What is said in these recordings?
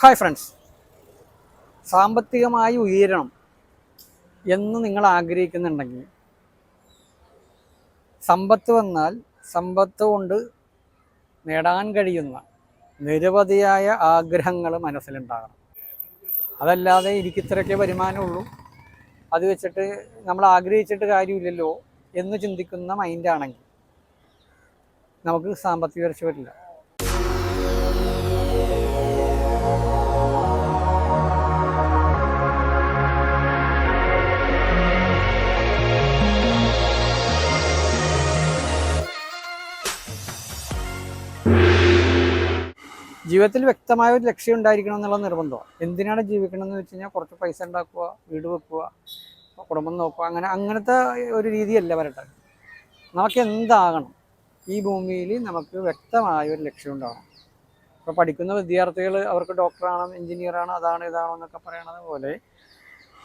Hi friends സാമ്പത്തികമായി ഉയരണം എന്ന് നിങ്ങൾ ആഗ്രഹിക്കുന്നുണ്ടെങ്കിൽ സമ്പത്ത് വന്നാൽ സമ്പത്ത് കൊണ്ട് നേടാൻ കഴിയുന്ന നിരവധിയായ ആഗ്രഹങ്ങൾ മനസ്സിലുണ്ടാകണം. അതല്ലാതെ എനിക്ക് ഇത്രയൊക്കെ വരുമാനമുള്ളൂ അത് വെച്ചിട്ട് നമ്മൾ ആഗ്രഹിച്ചിട്ട് കാര്യമില്ലല്ലോ എന്ന് ചിന്തിക്കുന്ന മൈൻഡാണെങ്കിൽ നമുക്ക് സാമ്പത്തിക ഉയർച്ച വരില്ല. ജീവിതത്തിൽ വ്യക്തമായ ഒരു ലക്ഷ്യം ഉണ്ടായിരിക്കണം എന്നുള്ള നിർബന്ധം. എന്തിനാണ് ജീവിക്കണം എന്ന് വെച്ച് കഴിഞ്ഞാൽ കുറച്ച് പൈസ ഉണ്ടാക്കുക വീട് വെക്കുക കുടുംബം നോക്കുക അങ്ങനെ അങ്ങനത്തെ ഒരു രീതിയല്ല വരട്ടെ. നമുക്ക് എന്താകണം? ഈ ഭൂമിയിൽ നമുക്ക് വ്യക്തമായ ഒരു ലക്ഷ്യം ഉണ്ടാകണം. ഇപ്പോൾ പഠിക്കുന്ന വിദ്യാർത്ഥികൾ അവർക്ക് ഡോക്ടറാണ് എഞ്ചിനീയറാണ് അതാണ് ഇതാണോ എന്നൊക്കെ പറയണത് പോലെ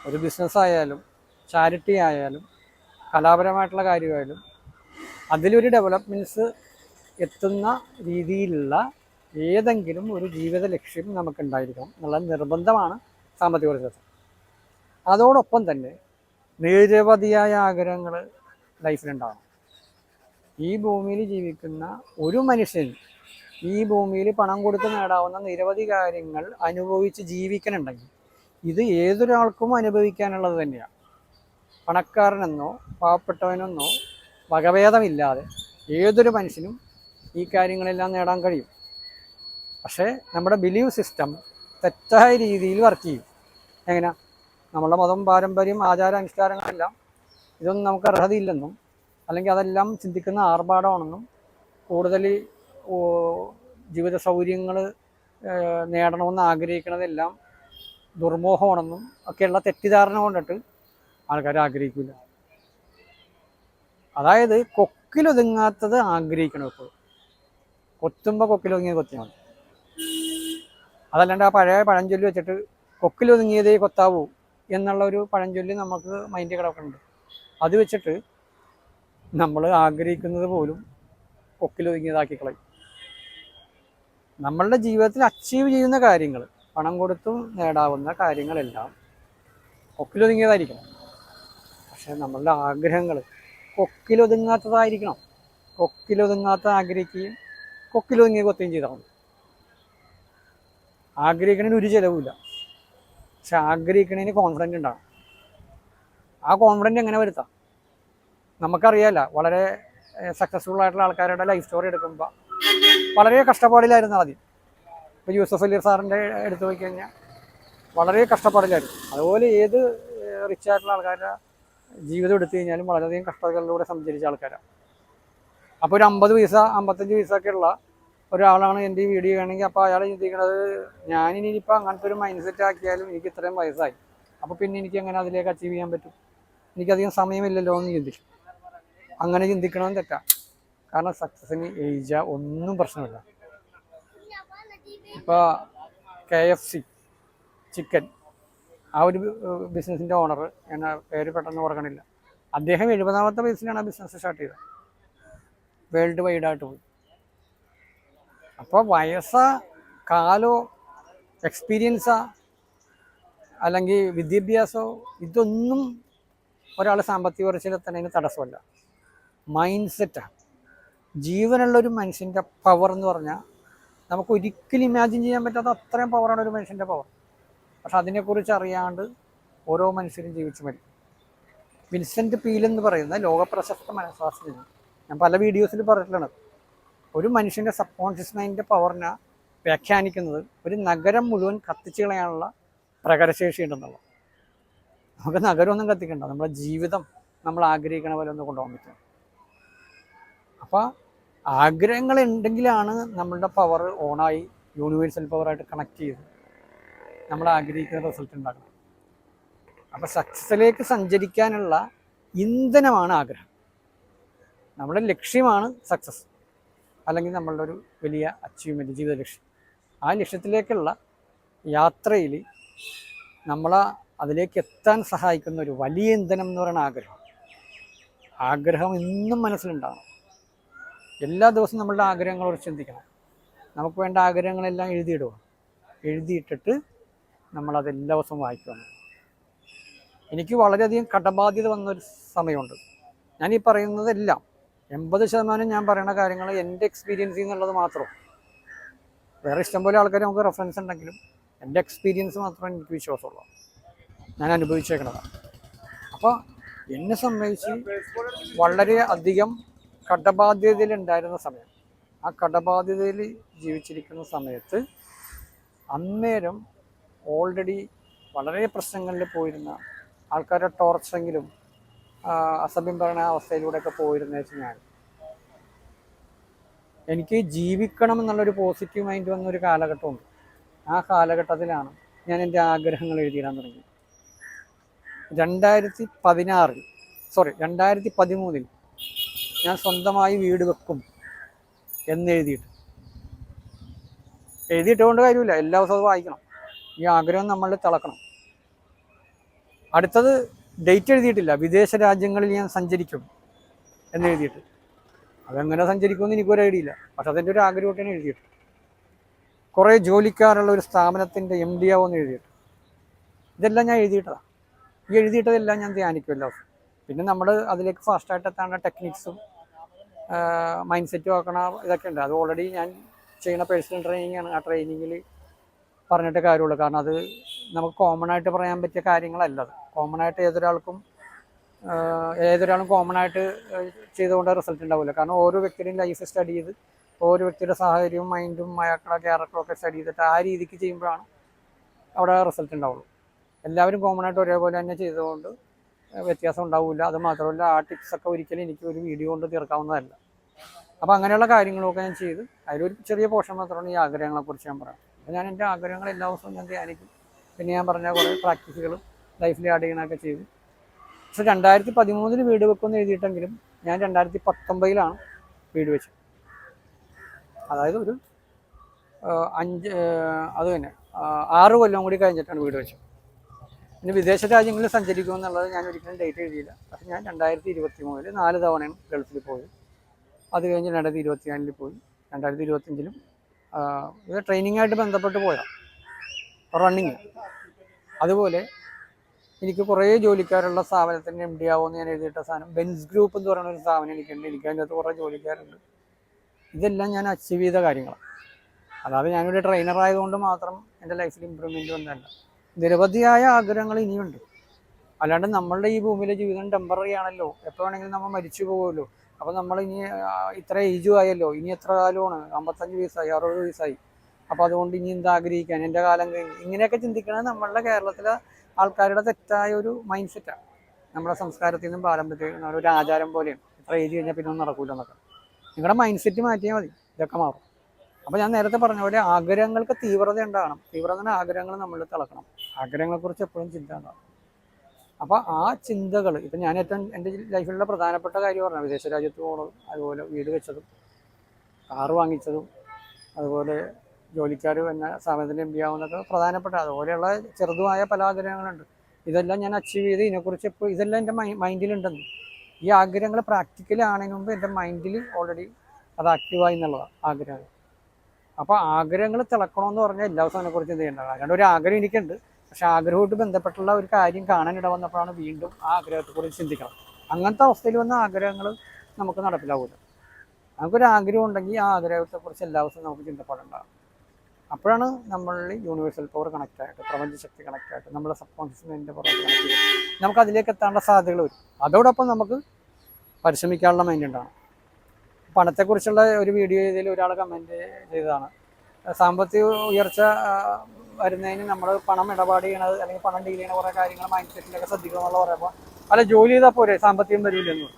ഒരു ബിസിനസ് ആയാലും ചാരിറ്റി ആയാലും കലാപരമായിട്ടുള്ള കാര്യമായാലും അതിലൊരു ഡെവലപ്മെന്റ്സ് എത്തുന്ന രീതിയിലുള്ള ഏതെങ്കിലും ഒരു ജീവിത ലക്ഷ്യം നമുക്കുണ്ടായിരിക്കണം എന്നുള്ള നിർബന്ധമാണ് സാമ്പത്തിക വളർച്ച അതോടൊപ്പം തന്നെ നിരവധിയായ ആഗ്രഹങ്ങൾ ലൈഫിലുണ്ടാകും ഈ ഭൂമിയിൽ ജീവിക്കുന്ന ഒരു മനുഷ്യൻ ഈ ഭൂമിയിൽ പണം കൊടുത്ത് നേടാവുന്ന നിരവധി കാര്യങ്ങൾ അനുഭവിച്ച് ജീവിക്കണുണ്ടെങ്കിൽ ഇത് ഏതൊരാൾക്കും അനുഭവിക്കാനുള്ളത് തന്നെയാണ് പണക്കാരനെന്നോ പാവപ്പെട്ടവനെന്നോ വകഭേദമില്ലാതെ ഏതൊരു മനുഷ്യനും ഈ കാര്യങ്ങളെല്ലാം നേടാൻ കഴിയും. പക്ഷേ നമ്മുടെ ബിലീവ് സിസ്റ്റം തെറ്റായ രീതിയിൽ വർക്ക് ചെയ്യും. എങ്ങനെ? നമ്മളുടെ മതം പാരമ്പര്യം ആചാര അനുഷ്ഠാനങ്ങളെല്ലാം ഇതൊന്നും നമുക്ക് അർഹതയില്ലെന്നും അല്ലെങ്കിൽ അതെല്ലാം ചിന്തിക്കുന്ന ആർഭാടമാണെന്നും കൂടുതൽ ജീവിത സൗകര്യങ്ങൾ നേടണമെന്ന് ആഗ്രഹിക്കുന്നതെല്ലാം ദുർമോഹമാണെന്നും ഒക്കെയുള്ള തെറ്റിദ്ധാരണ കൊണ്ടിട്ട് ആൾക്കാർ ആഗ്രഹിക്കില്ല അതായത് കൊക്കിലൊതുങ്ങാത്തത് ആഗ്രഹിക്കണം ഇപ്പോൾ. കൊത്തുമ്പോൾ കൊക്കിലൊതുങ്ങിയത് കൊത്തിയാൽ മതി. അതല്ലാണ്ട് ആ പഴയ പഴഞ്ചൊല്ലി വെച്ചിട്ട് കൊക്കിലൊതുങ്ങിയതേ കൊത്താവൂ എന്നുള്ള ഒരു പഴഞ്ചൊല്ലി നമുക്ക് മൈൻഡിൽ കിടക്കുന്നുണ്ട് അത് വെച്ചിട്ട് നമ്മൾ ആഗ്രഹിക്കുന്നത് പോലും കൊക്കിലൊതുങ്ങിയതാക്കി കളയും. നമ്മളുടെ ജീവിതത്തിൽ അച്ചീവ് ചെയ്യുന്ന കാര്യങ്ങൾ പണം കൊടുത്തും നേടാവുന്ന കാര്യങ്ങളെല്ലാം കൊക്കിലൊതുങ്ങിയതായിരിക്കണം പക്ഷേ നമ്മളുടെ ആഗ്രഹങ്ങൾ കൊക്കിലൊതുങ്ങാത്തതായിരിക്കണം കൊക്കിലൊതുങ്ങാത്ത ആഗ്രഹിക്കുകയും കൊക്കിലൊതുങ്ങിയ കൊത്തുകയും ചെയ്താൽ ആഗ്രഹിക്കണതിന് ഒരു ചിലവുമില്ല പക്ഷെ ആഗ്രഹിക്കണതിന് കോൺഫിഡന്റ് ഉണ്ടാകും ആ കോൺഫിഡന്റ് എങ്ങനെ വരുത്താം? നമുക്കറിയാമല്ല വളരെ സക്സസ്ഫുൾ ആയിട്ടുള്ള ആൾക്കാരുടെ ലൈഫ് സ്റ്റോറി എടുക്കുമ്പോൾ വളരെ കഷ്ടപ്പാടിലായിരുന്നു ആദ്യം ഇപ്പോൾ യൂസഫ് അലി സാറിന്റെ എടുത്തു പോയി കഴിഞ്ഞാൽ വളരെ കഷ്ടപ്പാടിലായിരുന്നു. അതുപോലെ ഏത് റിച്ച് ആയിട്ടുള്ള ആൾക്കാരുടെ ജീവിതം എടുത്തു കഴിഞ്ഞാലും വളരെയധികം കഷ്ടതകളിലൂടെ സഞ്ചരിച്ച ആൾക്കാരാണ് അപ്പോൾ ഒരു അമ്പത് പൈസ അമ്പത്തഞ്ച് പൈസ ഒക്കെ ഉള്ള ഒരാളാണ് എന്റെ ഈ വീഡിയോ ആണെങ്കിൽ അപ്പോൾ അയാൾ ചിന്തിക്കുന്നത് ഞാനിനിയിപ്പോൾ അങ്ങനത്തെ ഒരു മൈൻഡ് സെറ്റ് ആക്കിയാലും എനിക്ക് ഇത്രയും വയസ്സായി. അപ്പോൾ പിന്നെ എനിക്ക് എങ്ങനെ അതിലേക്ക് അച്ചീവ് ചെയ്യാൻ പറ്റും? എനിക്കധികം സമയമില്ലല്ലോ എന്ന് ചിന്തിക്കും അങ്ങനെ ചിന്തിക്കണമെന്ന് തെറ്റാ. കാരണം സക്സസിന് ഏജ ഒന്നും പ്രശ്നമില്ല. ഇപ്പോൾ കെ എഫ് സി ചിക്കൻ ആ ഒരു ബിസിനസ്സിന്റെ ഓണർ എന്ന പേര് പെട്ടെന്ന് ഓർക്കണില്ല. അദ്ദേഹം എഴുപതാമത്തെ വയസ്സിലാണ് ആ ബിസിനസ് സ്റ്റാർട്ട് ചെയ്തത്. വേൾഡ് വൈഡായിട്ട് പോയി. അപ്പോൾ വയസ്സോ കാലോ എക്സ്പീരിയൻസോ അല്ലെങ്കിൽ വിദ്യാഭ്യാസമോ ഇതൊന്നും ഒരാൾ സാമ്പത്തിക വളർച്ചയിലെത്തുന്നതിന് തടസ്സമല്ല. മൈൻഡ് സെറ്റാണ് ജീവനുള്ള ഒരു മനുഷ്യന്റെ പവർ എന്ന് പറഞ്ഞാൽ നമുക്ക് ഒരിക്കലും ഇമാജിൻ ചെയ്യാൻ പറ്റാത്ത അത്രയും പവറാണ് ഒരു മനുഷ്യന്റെ പവർ പക്ഷെ അതിനെക്കുറിച്ച് അറിയാണ്ട് ഓരോ മനുഷ്യരും ജീവിച്ചു മരിക്കും വിൻസെന്റ് പീൽ എന്ന് പറയുന്ന ലോകപ്രശസ്ത മനഃശാസ്ത്രജ്ഞൻ. ഞാൻ പല വീഡിയോസിൽ പറഞ്ഞിട്ടുള്ളത് ഒരു മനുഷ്യന്റെ സബ് കോൺഷ്യസ് മൈൻഡിന്റെ പവറിനെ വ്യാഖ്യാനിക്കുന്നത് ഒരു നഗരം മുഴുവൻ കത്തിച്ചു കളയാനുള്ള പ്രകരശേഷി ഉണ്ടെന്നുള്ളത്. നമുക്ക് നഗരമൊന്നും കത്തിക്കണ്ട. നമ്മുടെ ജീവിതം നമ്മൾ ആഗ്രഹിക്കണ പോലെ ഒന്ന് കൊണ്ടുപോകാൻ പറ്റും. അപ്പോൾ ആഗ്രഹങ്ങൾ ഉണ്ടെങ്കിലാണ് നമ്മളുടെ പവർ ഓണായി യൂണിവേഴ്സൽ പവറായിട്ട് കണക്ട് ചെയ്ത് നമ്മൾ ആഗ്രഹിക്കുന്ന റിസൾട്ട് ഉണ്ടാക്കണം അപ്പോൾ സക്സസിലേക്ക് സഞ്ചരിക്കാനുള്ള ഇന്ധനമാണ് ആഗ്രഹം. നമ്മുടെ ലക്ഷ്യമാണ് സക്സസ് അല്ലെങ്കിൽ നമ്മളുടെ ഒരു വലിയ അച്ചീവ്മെന്റ് ജീവിത ലക്ഷ്യം ആ ലക്ഷ്യത്തിലേക്കുള്ള യാത്രയിൽ നമ്മളെ അതിലേക്ക് എത്താൻ സഹായിക്കുന്ന ഒരു വലിയ ഇന്ധനം എന്ന് പറയുന്ന ആഗ്രഹം. ആഗ്രഹം എന്നും മനസ്സിലുണ്ടാകണം എല്ലാ ദിവസവും നമ്മളുടെ ആഗ്രഹങ്ങളോട് ചിന്തിക്കണം. നമുക്ക് വേണ്ട ആഗ്രഹങ്ങളെല്ലാം എഴുതിയിടുക. എഴുതിയിട്ടിട്ട് നമ്മളത് എല്ലാ ദിവസവും വായിക്കണം. എനിക്ക് വളരെയധികം കടബാധ്യത വന്നൊരു സമയമുണ്ട്. ഈ പറയുന്നതെല്ലാം എൺപത് ശതമാനം ഞാൻ പറയുന്ന കാര്യങ്ങൾ എന്റെ എക്സ്പീരിയൻസിൽ നിന്നുള്ളത് മാത്രം. വേറെ ഇഷ്ടംപോലെ ആൾക്കാർ നമുക്ക് റെഫറൻസ് ഉണ്ടെങ്കിലും എന്റെ എക്സ്പീരിയൻസ് മാത്രം എനിക്ക് വിശ്വാസമുള്ളൂ. ഞാൻ അനുഭവിച്ചേക്കണതാണ് അപ്പോൾ എന്നെ സംബന്ധിച്ച് വളരെ അധികം കടബാധ്യതയിലുണ്ടായിരുന്ന സമയം ആ കടബാധ്യതയിൽ ജീവിച്ചിരിക്കുന്ന സമയത്ത് അന്നേരം ഓൾറെഡി വളരെ പ്രശ്നങ്ങളിൽ പോയിരുന്ന ആൾക്കാരുടെ ടോർച്ചെങ്കിലും അസഭ്യം പറയുന്ന അവസ്ഥയിലൂടെയൊക്കെ പോയിരുന്ന വെച്ച് ഞാൻ. എനിക്ക് ജീവിക്കണം എന്നുള്ളൊരു പോസിറ്റീവ് മൈൻഡ് വന്ന ഒരു കാലഘട്ടമുണ്ട്. ആ കാലഘട്ടത്തിലാണ് ഞാൻ എന്റെ ആഗ്രഹങ്ങൾ എഴുതിയിടാൻ തുടങ്ങി. രണ്ടായിരത്തി പതിനാറിൽ സോറി രണ്ടായിരത്തി പതിമൂന്നിൽ ഞാൻ സ്വന്തമായി വീട് വെക്കും എന്നെഴുതിയിട്ട് എഴുതിയിട്ട്. കൊണ്ട് കാര്യമില്ല എല്ലാ ദിവസവും വായിക്കണം. ഈ ആഗ്രഹം നമ്മളിൽ തിളക്കണം. അടുത്തത് ഡേറ്റ് എഴുതിയിട്ടില്ല. വിദേശ രാജ്യങ്ങളിൽ ഞാൻ സഞ്ചരിക്കും എന്ന് എഴുതിയിട്ട്. അതെങ്ങനെ സഞ്ചരിക്കുമെന്ന് എനിക്കൊരു ഐഡിയ ഇല്ല. പക്ഷെ അതെന്റെ ഒരു ആഗ്രഹമായിട്ടാണ് എഴുതിയിട്ട് കുറേ ജോലിക്കാരുള്ള ഒരു സ്ഥാപനത്തിന്റെ എം ഡി ആവുമെന്ന് എഴുതിയിട്ട്. ഇതെല്ലാം ഞാൻ എഴുതിയിട്ടതാണ് ഈ എഴുതിയിട്ടതെല്ലാം ഞാൻ ധ്യാനിക്കുമല്ലോ. പിന്നെ നമ്മൾ അതിലേക്ക് ഫാസ്റ്റായിട്ട് എത്താനുള്ള ടെക്നിക്സും മൈൻഡ് സെറ്റും ആക്കണ ഇതൊക്കെ ഉണ്ട്. അത് ഓൾറെഡി ഞാൻ ചെയ്യുന്ന പേഴ്സണൽ ട്രെയിനിങ് ആണ്. ആ ട്രെയിനിങ്ങിൽ പറഞ്ഞിട്ട് കാര്യമുള്ളൂ. കാരണം അത് നമുക്ക് കോമൺ ആയിട്ട് പറയാൻ പറ്റിയ കാര്യങ്ങളല്ല അത്. കോമൺ ആയിട്ട് ഏതൊരാൾക്കും ഏതൊരാളും കോമൺ ആയിട്ട് ചെയ്തുകൊണ്ട് റിസൾട്ട് ഉണ്ടാവില്ല. കാരണം ഓരോ വ്യക്തിയുടെയും ലൈഫ് സ്റ്റഡി ചെയ്ത് ഓരോ വ്യക്തിയുടെ സാഹചര്യവും മൈൻഡും അയാളുടെ ക്യാരക്ടറും ഒക്കെ സ്റ്റഡി ചെയ്തിട്ട് ആ രീതിക്ക് ചെയ്യുമ്പോഴാണ് അവിടെ റിസൾട്ട് ഉണ്ടാവുള്ളൂ. എല്ലാവരും കോമൺ ആയിട്ട് ഒരേപോലെ തന്നെ ചെയ്തുകൊണ്ട് വ്യത്യാസം ഉണ്ടാവില്ല. അത് മാത്രമല്ല ആ ടിപ്സ് ഒക്കെ ഒരിക്കലും എനിക്ക് ഒരു വീഡിയോ കൊണ്ട് തീർക്കാവുന്നതല്ല. അപ്പോൾ അങ്ങനെയുള്ള കാര്യങ്ങളൊക്കെ ഞാൻ ചെയ്ത് അതിലൊരു ചെറിയ പോർഷൻ മാത്രമാണ് ഈ ആഗ്രഹങ്ങളെക്കുറിച്ച് ഞാൻ പറയാം ഞാൻ എന്റെ ആഗ്രഹങ്ങൾ. എല്ലാ ദിവസവും ഞാൻ ധ്യാനിക്കും. പിന്നെ ഞാൻ പറഞ്ഞ കുറേ പ്രാക്ടീസുകളും ലൈഫിൽ ആഡ് ചെയ്യണമൊക്കെ ചെയ്തു പക്ഷെ രണ്ടായിരത്തി പതിമൂന്നിൽ വീട് വെക്കുമെന്ന് എഴുതിയിട്ടെങ്കിലും ഞാൻ രണ്ടായിരത്തി പത്തൊമ്പതിലാണ് വീട് വെച്ചത്. അതായത് ഒരു അഞ്ച് അത് തന്നെ ആറ് കൊല്ലം കൂടി കഴിഞ്ഞിട്ടാണ് വീട് വെച്ചത്. പിന്നെ വിദേശ രാജ്യങ്ങളിൽ സഞ്ചരിക്കുമെന്നുള്ളത് ഞാൻ ഒരിക്കലും ഡേറ്റ് എഴുതിയില്ല. പക്ഷെ ഞാൻ രണ്ടായിരത്തി ഇരുപത്തി മൂന്നിൽ നാല് തവണയാണ് ഗൾഫിൽ പോയത്. അത് കഴിഞ്ഞ് രണ്ടായിരത്തി ഇരുപത്തി നാലിൽ പോയി. രണ്ടായിരത്തി ഇരുപത്തഞ്ചിലും ഇത് ട്രെയിനിങ്ങായിട്ട് ബന്ധപ്പെട്ട് പോയാൽ റണ്ണിങ് അതുപോലെ എനിക്ക് കുറേ ജോലിക്കാരുള്ള സ്ഥാപനത്തിന്റെ എം ഡി ആവുമെന്ന് ഞാൻ എഴുതിയിട്ട സാധനം. ബെൻസ് ഗ്രൂപ്പ് എന്ന് പറയുന്ന ഒരു സ്ഥാപനം എനിക്കുണ്ട്. എനിക്ക് അതിന്റെ അകത്ത് കുറേ ജോലിക്കാരുണ്ട്. ഇതെല്ലാം ഞാൻ അച്ചീവ് ചെയ്ത കാര്യങ്ങളാണ് അതായത് ഞാനൊരു ട്രെയിനർ ആയതുകൊണ്ട് മാത്രം എന്റെ ലൈഫിൽ ഇമ്പ്രൂവ്മെന്റ് വന്നതല്ല. നിരവധിയായ ആഗ്രഹങ്ങൾ ഇനിയുണ്ട്. അല്ലാണ്ട് നമ്മളുടെ ഈ ഭൂമിയിലെ ജീവിതം ടെമ്പററി ആണല്ലോ. എപ്പോൾ വേണമെങ്കിലും നമ്മൾ മരിച്ചു പോകുമല്ലോ അപ്പോൾ നമ്മൾ ഇനി ഇത്ര ഏജും ആയല്ലോ. ഇനി എത്ര കാലമാണ്? അമ്പത്തഞ്ച് വയസ്സായി അറുപത് വയസ്സായി. അപ്പോൾ അതുകൊണ്ട് ഇനി എന്താ ആഗ്രഹിക്കാൻ? എന്റെ കാലം കഴിഞ്ഞ്. ഇങ്ങനെയൊക്കെ ചിന്തിക്കുന്നത് നമ്മളുടെ കേരളത്തിലെ ആൾക്കാരുടെ തെറ്റായ ഒരു മൈൻഡ് സെറ്റാണ് നമ്മുടെ സംസ്കാരത്തിൽ നിന്നും പാരമ്പര്യത്തിൽ ഒരു ആചാരം പോലെയാണ്. ഇത്ര ഏജ് കഴിഞ്ഞാൽ പിന്നെ ഒന്നും നടക്കൂല എന്നൊക്കെ. നിങ്ങളുടെ മൈൻഡ് സെറ്റ് മാറ്റിയാൽ മതി. ഇതൊക്കെ മാറും. അപ്പോൾ ഞാൻ നേരത്തെ പറഞ്ഞ പോലെ ആഗ്രഹങ്ങൾക്ക് തീവ്രത ഉണ്ടാകണം. തീവ്രത ആഗ്രഹങ്ങൾ നമ്മളിൽ തിളക്കണം. ആഗ്രഹങ്ങളെക്കുറിച്ച് എപ്പോഴും ചിന്ത ഉണ്ടാകണം അപ്പോൾ ആ ചിന്തകൾ ഇപ്പം ഞാൻ ഏറ്റവും എന്റെ ലൈഫിലുള്ള പ്രധാനപ്പെട്ട കാര്യം പറഞ്ഞു വിദേശ രാജ്യത്ത് പോകണം അതുപോലെ വീട് വെച്ചതും കാറ് വാങ്ങിച്ചതും അതുപോലെ ജോലിക്കാർ എന്ന സ്ഥാപനത്തിന്റെ എം പി ആവുന്നതൊക്കെ പ്രധാനപ്പെട്ട അതുപോലെയുള്ള ചെറുതുമായ പല ആഗ്രഹങ്ങളുണ്ട്. ഇതെല്ലാം ഞാൻ അച്ചീവ് ചെയ്ത് ഇതിനെക്കുറിച്ച് ഇപ്പോൾ ഇതെല്ലാം എന്റെ മൈൻഡിലുണ്ടെന്ന്. ഈ ആഗ്രഹങ്ങൾ പ്രാക്ടിക്കലാണതിന് മുമ്പ് എന്റെ മൈൻഡിൽ ഓൾറെഡി അത് ആക്റ്റീവായി എന്നുള്ളതാണ് ആഗ്രഹങ്ങൾ അപ്പോൾ ആഗ്രഹങ്ങൾ തിളക്കണമെന്ന് പറഞ്ഞാൽ എല്ലാ ദിവസവും അതിനെക്കുറിച്ച് എന്ത് ചെയ്യേണ്ടതാണ് അല്ലാണ്ട് ഒരു ആഗ്രഹം എനിക്കുണ്ട്. പക്ഷെ ആഗ്രഹമായിട്ട് ബന്ധപ്പെട്ടുള്ള ഒരു കാര്യം കാണാനിട വന്നപ്പോഴാണ് വീണ്ടും ആ ആഗ്രഹത്തെക്കുറിച്ച് ചിന്തിക്കണം. അങ്ങനത്തെ അവസ്ഥയിൽ വന്ന ആഗ്രഹങ്ങൾ നമുക്ക് നടപ്പിലാവില്ല നമുക്കൊരു ആഗ്രഹം ഉണ്ടെങ്കിൽ ആ ആഗ്രഹത്തെക്കുറിച്ച് എല്ലാ ദിവസവും നമുക്ക് ചിന്തപ്പെടേണ്ടതാണ് അപ്പോഴാണ് നമ്മൾ യൂണിവേഴ്സൽ പവർ കണക്റ്റ് ആയിട്ട് പ്രപഞ്ചശക്തി കണക്റ്റ് ആയിട്ട് നമ്മുടെ സബ് കോൺഷ്യസ് മൈൻഡിന്റെ പുറത്ത് നമുക്ക് അതിലേക്ക് എത്താനുള്ള സാധ്യതകൾ വരും. അതോടൊപ്പം നമുക്ക് പരിശ്രമിക്കാനുള്ള മൈൻഡ് ഉണ്ടാണ് പണത്തെക്കുറിച്ചുള്ള ഒരു വീഡിയോ ഇതിൽ ഒരാൾ കമന്റ് ചെയ്തതാണ്. സാമ്പത്തിക ഉയർച്ച വരുന്നതിന് നമ്മൾ പണം ഇടപാട് ചെയ്യണത് അല്ലെങ്കിൽ പണം ഡീൽ ചെയ്യണ കുറേ കാര്യങ്ങൾ മൈൻഡ് സെറ്റിലൊക്കെ ശ്രദ്ധിക്കണം എന്നുള്ള പറയുമ്പോൾ അല്ല ജോലി ചെയ്താൽ പോരെ? സാമ്പത്തികം വരില്ലെന്ന്.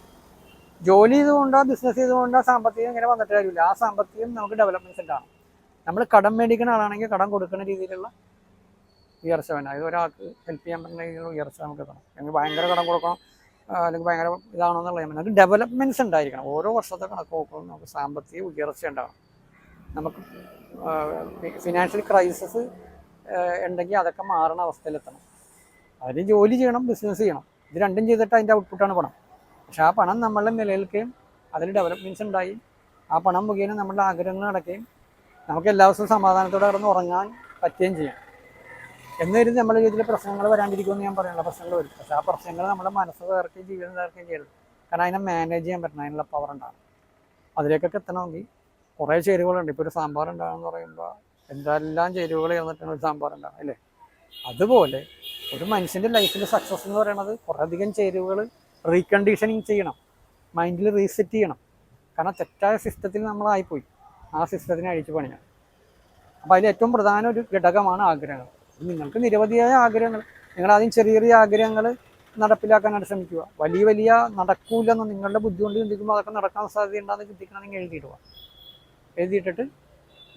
ജോലി ചെയ്തുകൊണ്ടോ ബിസിനസ് ചെയ്തുകൊണ്ടോ സാമ്പത്തികം ഇങ്ങനെ വന്നിട്ട് കാര്യമില്ല. ആ സാമ്പത്തികം നമുക്ക് ഡെവലപ്മെന്റ് സെറ്റാണ് നമ്മൾ കടം മേടിക്കുന്ന ആളാണെങ്കിൽ കടം കൊടുക്കുന്ന രീതിയിലുള്ള ഉയർച്ച വേണം അതായത് ഒരാൾക്ക് ഹെൽപ്പ് ചെയ്യാൻ പറ്റുന്ന രീതിയിലുള്ള ഉയർച്ച നമുക്ക് എത്തണം അല്ലെങ്കിൽ ഭയങ്കര കടം കൊടുക്കണം അല്ലെങ്കിൽ ഭയങ്കര ഇതാണോ എന്നുള്ള നമുക്ക് ഡെവലപ്മെന്റ്സ് ഉണ്ടായിരിക്കണം. ഓരോ വർഷത്തെ കണക്ക് നോക്കുമ്പോൾ നമുക്ക് സാമ്പത്തിക ഉയർച്ച ഉണ്ടാവണം. നമുക്ക് ഫിനാൻഷ്യൽ ക്രൈസിസ് ഉണ്ടെങ്കിൽ അതൊക്കെ മാറുന്ന അവസ്ഥയിലെത്തണം. അതിന് ജോലി ചെയ്യണം ബിസിനസ് ചെയ്യണം. ഇത് രണ്ടും ചെയ്തിട്ട് അതിന്റെ ഔട്ട്പുട്ടാണ് പണം. പക്ഷെ ആ പണം നമ്മളെ നിലനിൽക്കുകയും അതിൽ ഡെവലപ്മെന്റ്സ് ഉണ്ടായി. ആ പണം മുഖേന നമ്മളുടെ ആഗ്രഹങ്ങൾ നടക്കുകയും നമുക്ക് എല്ലാ ദിവസവും സമാധാനത്തോടെ കിടന്ന് ഉറങ്ങാൻ പറ്റുകയും ചെയ്യാം. എന്നൊരു നമ്മുടെ ജീവിതത്തിൽ പ്രശ്നങ്ങൾ വരാണ്ടിരിക്കുമെന്ന് ഞാൻ പറയാനുള്ള പ്രശ്നങ്ങൾ വരും. പക്ഷെ ആ പ്രശ്നങ്ങൾ നമ്മുടെ മനസ്സ് തകർക്കുകയും ജീവിതം തകർക്കുകയും ചെയ്യരുത്. കാരണം അതിനെ മാനേജ് ചെയ്യാൻ പറ്റണം. അതിനുള്ള പവർ ഉണ്ടാകും അതിലേക്കൊക്കെ എത്തണമെങ്കിൽ കുറേ ചേരുവകളുണ്ട്. ഇപ്പോൾ ഒരു സാമ്പാർ ഉണ്ടാകുമെന്ന് പറയുമ്പോൾ എന്തെല്ലാം ചേരുവകൾ ചേർന്നിട്ടാണ് ഒരു സാമ്പാർ അല്ലേ? അതുപോലെ ഒരു മനുഷ്യന്റെ ലൈഫിൽ സക്സസ് എന്ന് പറയുന്നത് കുറേയധികം ചേരുവകൾ റീകണ്ടീഷനിങ് ചെയ്യണം മൈൻഡിൽ റീസെറ്റ് ചെയ്യണം. കാരണം തെറ്റായ സിസ്റ്റത്തിൽ നമ്മളായിപ്പോയി ആ സിസ്റ്റത്തിനെ അഴിച്ചു പണിയാണ്. അപ്പോൾ അതിൽ ഏറ്റവും പ്രധാന ഒരു ഘടകമാണ് ആഗ്രഹങ്ങൾ. നിങ്ങൾക്ക് നിരവധിയായ ആഗ്രഹങ്ങൾ. നിങ്ങൾ ആദ്യം ചെറിയ ചെറിയ ആഗ്രഹങ്ങൾ നടപ്പിലാക്കാനായിട്ട് ശ്രമിക്കുക. വലിയ വലിയ നടക്കൂലെന്ന് നിങ്ങളുടെ ബുദ്ധി കൊണ്ട് ചിന്തിക്കുമ്പോൾ അതൊക്കെ നടക്കാൻ സാധ്യതയുണ്ടെന്ന് ചിന്തിക്കണമെങ്കിൽ എഴുതിയിടുക എഴുതിയിട്ടിട്ട്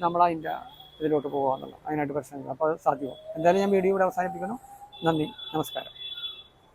നമ്മൾ അതിന്റെ ഇതിലോട്ട് പോകുക അതിനായിട്ട് പ്രശ്നമില്ല. അപ്പോൾ അത് സാധ്യമാവും എന്തായാലും ഞാൻ വീഡിയോ ഇവിടെ അവസാനിപ്പിക്കുന്നു. നന്ദി. നമസ്കാരം.